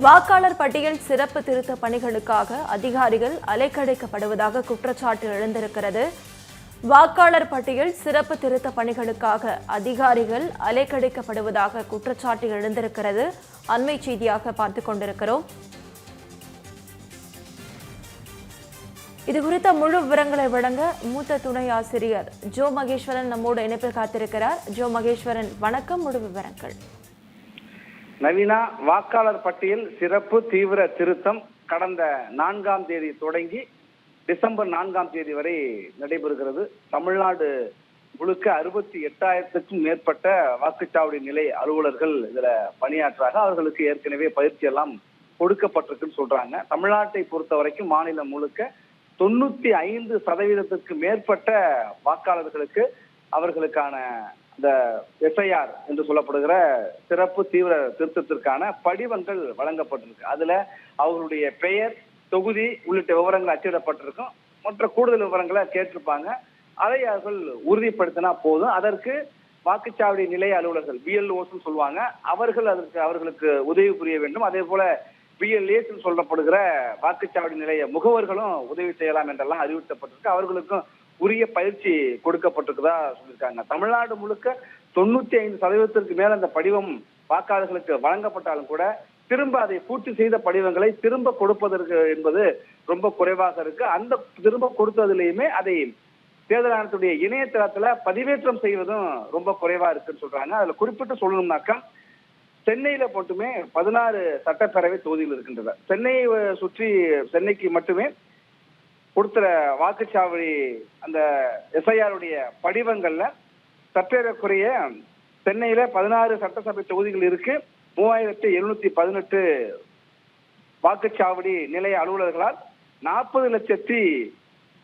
வாக்காளர் பட்டியல் சிறப்பு திருத்த பணிகளுக்காக அதிகாரிகள் அலைக்கழிக்கப்படுவதாக குற்றச்சாட்டு எழுந்திருக்கிறது. வாக்காளர் பட்டியல் சிறப்பு திருத்த பணிகளுக்காக அதிகாரிகள் அலைக்கழிக்கப்படுவதாக குற்றச்சாட்டு எழுந்திருக்கிறது. அண்மை செய்தியாக பார்த்துக் கொண்டிருக்கிறோம். இது குறித்த முழு விவரங்களை வழங்க மூத்த துணை ஆசிரியர் ஜோ மகேஸ்வரன் நம்மோடு இணைப்பில் காத்திருக்கிறார். ஜோ மகேஸ்வரன் வணக்கம். முழு விவரங்கள். நவீனா வாக்காளர் பட்டியல் சிறப்பு தீவிர திருத்தம் கடந்த நான்காம் தேதி தொடங்கி டிசம்பர் நான்காம் தேதி வரை நடைபெறுகிறது. தமிழ்நாடு முழுக்க அறுபத்தி எட்டாயிரத்துக்கும் மேற்பட்ட வாக்குச்சாவடி நிலை அலுவலர்கள் இதுல பணியாற்றாக அவர்களுக்கு ஏற்கனவே பயிற்சி எல்லாம் கொடுக்கப்பட்டிருக்குன்னு சொல்றாங்க. தமிழ்நாட்டை பொறுத்த வரைக்கும் மாநிலம் முழுக்க தொண்ணூத்தி ஐந்து சதவீதத்துக்கு மேற்பட்ட வாக்காளர்களுக்கு அவர்களுக்கான இந்த எஸ்ஐஆர் என்று சொல்லப்படுகிற சிறப்பு தீவிர திருத்தத்திற்கான படிவங்கள் வழங்கப்பட்டிருக்கு. அதுல அவர்களுடைய பெயர் தொகுதி உள்ளிட்ட விவரங்கள் அச்சிடப்பட்டிருக்கும். மற்ற கூடுதல் விவரங்களை கேட்டிருப்பாங்க. அதை அவர்கள் உறுதிப்படுத்தினா போதும். அதற்கு வாக்குச்சாவடி நிலைய அலுவலர்கள் பிஎல்ஓஸ் சொல்லுவாங்க. அவர்கள் அதற்கு அவர்களுக்கு உதவி புரிய வேண்டும். அதே போல பிஎல்ஏஸ் சொல்லப்படுகிற வாக்குச்சாவடி நிலைய முகவர்களும் உதவி செய்யலாம் என்றெல்லாம் அறிவுறுத்தப்பட்டிருக்கு. அவர்களுக்கும் உரிய பயிற்சி கொடுக்கப்பட்டிருக்குதா சொல்லியிருக்காங்க. தமிழ்நாடு முழுக்க தொண்ணூத்தி ஐந்து சதவீதத்திற்கு மேல அந்த படிவம் வாக்காளர்களுக்கு வழங்கப்பட்டாலும் கூட திரும்ப அதை பூர்த்தி செய்த படிவங்களை திரும்ப கொடுப்பதற்கு என்பது ரொம்ப குறைவாக இருக்கு. அந்த திரும்ப கொடுத்ததுலயுமே அதை தேர்தல் ஆணையத்துடைய இணையதளத்துல பதிவேற்றம் செய்வதும் ரொம்ப குறைவா இருக்குன்னு சொல்றாங்க. அதுல குறிப்பிட்டு சொல்லணும்னாக்கா சென்னையில மட்டுமே பதினாறு சட்டப்பேரவை தொகுதிகள் இருக்கின்றன. சென்னையை சுற்றி சென்னைக்கு மட்டுமே கொடுத்துற வாக்குச்சாவடி அந்த எஸ்ஐஆருடைய படிவங்கள்ல சற்றேறக்குறைய சென்னையில பதினாறு சட்டசபை தொகுதிகள் இருக்கு. மூவாயிரத்தி எழுநூத்தி பதினெட்டு வாக்குச்சாவடி நிலைய அலுவலர்களால் நாற்பது லட்சத்தி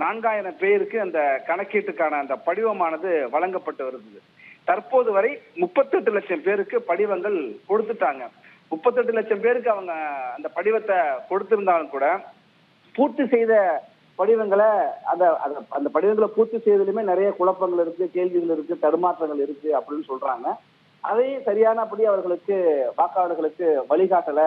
நான்காயிரம் பேருக்கு அந்த கணக்கீட்டுக்கான அந்த படிவமானது வழங்கப்பட்டு வருது. தற்போது வரை முப்பத்தெட்டு லட்சம் பேருக்கு படிவங்கள் கொடுத்துட்டாங்க. முப்பத்தெட்டு லட்சம் பேருக்கு அவங்க அந்த படிவத்தை கொடுத்திருந்தாலும் கூட பூர்த்தி செய்த படிவங்களை அந்த அந்த- அந்த படிவங்களை பூர்த்தி செய்வதிலுமே நிறைய குழப்பங்கள் இருக்கு கேள்விகள் இருக்கு தடுமாற்றங்கள் இருக்கு அப்படின்னு சொல்றாங்க. அதை சரியானபடி அவர்களுக்கு வாக்காளர்களுக்கு வழிகாட்டல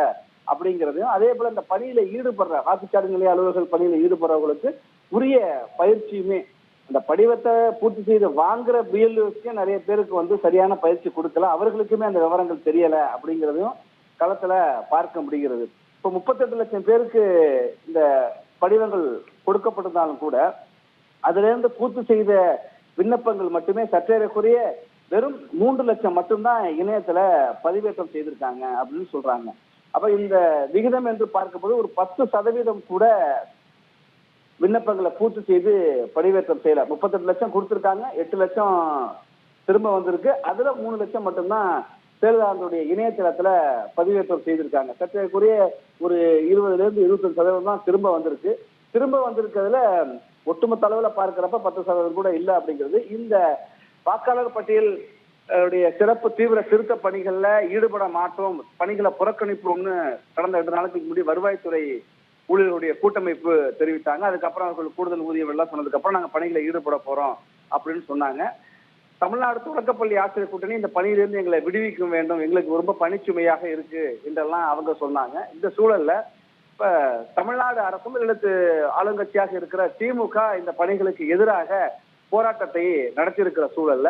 அப்படிங்கிறதையும் அதே போல இந்த பணியில ஈடுபடுற வாக்குச்சாவடி நிலைய அலுவலர்கள் பணியில ஈடுபடுறவங்களுக்கு உரிய பயிற்சியுமே அந்த படிவத்தை பூர்த்தி செய்து வாங்குற பிஎல்ஓஸ்க்கே நிறைய பேருக்கு வந்து சரியான பயிற்சி கொடுக்கல. அவர்களுக்குமே அந்த விவரங்கள் தெரியல அப்படிங்கிறதையும் களத்துல பார்க்க முடிகிறது. இப்போ முப்பத்தெட்டு லட்சம் பேருக்கு இந்த படிவங்கள் கொடுக்கப்பட்டிருந்தாலும் கூட அதிலிருந்து பூர்த்தி செய்த விண்ணப்பங்கள் மட்டுமே சற்றேறக்குரிய வெறும் மூன்று லட்சம் மட்டும்தான் இணையத்துல பதிவேற்றம் செய்திருக்காங்க அப்படின்னு சொல்றாங்க. அப்ப இந்த விகிதம் என்று பார்க்கும்போது ஒரு பத்து சதவீதம் கூட விண்ணப்பங்களை பூர்த்தி செய்து பதிவேற்றம் செய்யல. முப்பத்தெட்டு லட்சம் கொடுத்துருக்காங்க எட்டு லட்சம் திரும்ப வந்திருக்கு. அதுல மூணு லட்சம் மட்டும்தான் தேர்தல் இணையதளத்துல பதிவேற்றம் செய்திருக்காங்க. சற்றேக்குரிய ஒரு இருபதுல இருந்து இருபத்தஞ்சு சதவீதம் தான் திரும்ப வந்திருக்கு. திரும்ப வந்திருக்கிறதுல ஒட்டுமொத்த அளவுல பார்க்கிறப்ப பத்து சதவீதம் கூட இல்லை அப்படிங்கிறது. இந்த வாக்காளர் பட்டியல் சிறப்பு தீவிர திருத்த பணிகள்ல ஈடுபட மாட்டோம் பணிகளை புறக்கணிப்போம்னு கடந்த ரெண்டு நாளுக்கு முன்னாடி வருவாய்த்துறை ஊழியர்களுடைய கூட்டமைப்பு தெரிவித்தாங்க. அதுக்கப்புறம் அவர்கள் கூடுதல் ஊதியம் எல்லாம் சொன்னதுக்கு அப்புறம் நாங்க பணிகளை ஈடுபட போறோம் அப்படின்னு சொன்னாங்க. தமிழ்நாடு தொடக்கப்பள்ளி ஆசிரியர் கூட்டணி இந்த பணியிலிருந்து எங்களை விடுவிக்க வேண்டும். எங்களுக்கு ரொம்ப பணிச்சுமையாக இருக்கு என்றெல்லாம் அவங்க சொன்னாங்க. இந்த சூழல்ல இப்ப தமிழ்நாடு அரசும் எழுத்து ஆளுங்கட்சியாக இருக்கிற திமுக இந்த பணிகளுக்கு எதிராக போராட்டத்தை நடத்தியிருக்கிற சூழல்ல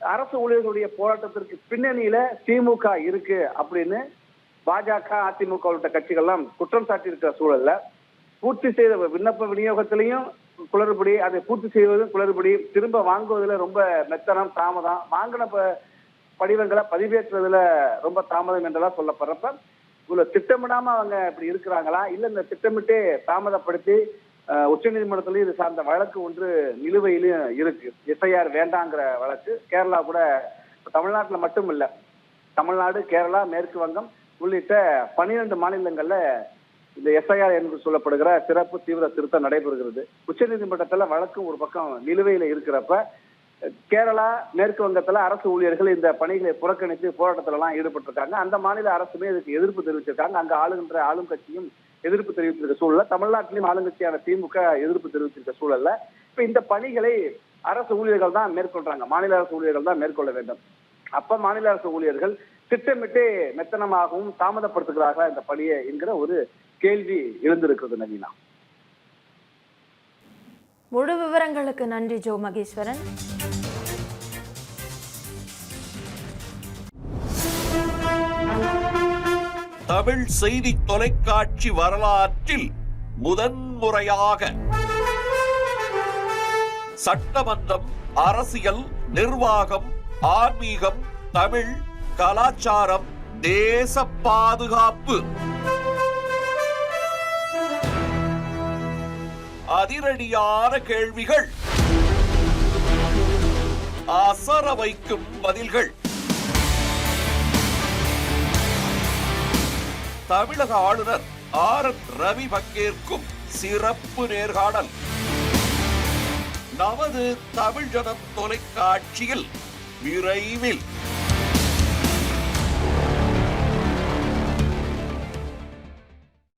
அரசு ஊழியர்களுடைய போராட்டத்திற்கு பின்னணியில திமுக இருக்கு அப்படின்னு பாஜக அதிமுக உள்ளிட்ட கட்சிகள்லாம் குற்றம் சாட்டி இருக்கிற சூழல்ல பூர்த்தி செய்த விண்ணப்ப விநியோகத்திலையும் குளறுபடி அதை பூர்த்தி செய்வதும் குளறுபடி திரும்ப வாங்குவதில் ரொம்ப மெத்தனம் தாமதம். வாங்கின ப- படிவங்களை பதிவேற்றுறதுல ரொம்ப தாமதம் என்றெல்லாம் சொல்லப்படுறப்ப இதுல திட்டமிடாம அவங்க இப்படி இருக்கிறாங்களா? இல்ல இந்த திட்டமிட்டே தாமதப்படுத்தி உச்ச உச்சநீதிமன்றத்திலயும் இது சார்ந்த வழக்கு ஒன்று நிலுவையிலும் இருக்கு. எஸ்ஐஆர் வேண்டாங்கிற வழக்கு. கேரளா கூட தமிழ்நாட்டில் மட்டும் இல்ல தமிழ்நாடு கேரளா மேற்கு வங்கம் உள்ளிட்ட பனிரெண்டு மாநிலங்கள்ல இந்த எஸ்ஐஆர் என்று சொல்லப்படுகிற சிறப்பு தீவிர திருத்தம் நடைபெறுகிறது. உச்சநீதிமன்றத்தில் வழக்கு ஒரு பக்கம் நிலுவையில இருக்கிறப்ப கேரளா மேற்கு வங்கத்துல அரசு ஊழியர்கள் இந்த பணிகளை புறக்கணித்து போராட்டத்துல எல்லாம் ஈடுபட்டிருக்காங்க. அந்த மாநில அரசுமே இதுக்கு எதிர்ப்பு தெரிவிச்சிருக்காங்க. அங்க ஆளுகின்ற ஆளும் கட்சியும் எதிர்ப்பு தெரிவித்திருக்க சூழல்ல. தமிழ்நாட்டிலும் ஆளுங்கட்சியான திமுக எதிர்ப்பு தெரிவித்திருக்க சூழல்ல. இப்ப இந்த பணிகளை அரசு ஊழியர்கள் தான் மேற்கொள்றாங்க. மாநில அரசு ஊழியர்கள் தான் மேற்கொள்ள வேண்டும். அப்ப மாநில அரசு ஊழியர்கள் திட்டமிட்டு மெத்தனமாகவும் தாமதப்படுத்துகிறார்களா இந்த பணியை என்கிற ஒரு கேள்வி எழுந்திருக்கிறது நவீனா. முழு விவரங்களுக்கு நன்றி ஜோ மகேஸ்வரன். தமிழ் செய்தி தொலைக்காட்சி வரலாற்றில் முதன்முறையாக சட்டமன்றம் அரசியல் நிர்வாகம் ஆன்மீகம் தமிழ் கலாச்சாரம் தேச பாதுகாப்பு. அதிரடியான கேள்விகள். அசர வைக்கும் பதில்கள். தமிழக ஆளுநர் ஆர் என் ரவி பங்கேற்கும் சிறப்பு நேர்காணல். நமது தமிழ் ஜனம் தொலைக்காட்சியில் விரைவில்.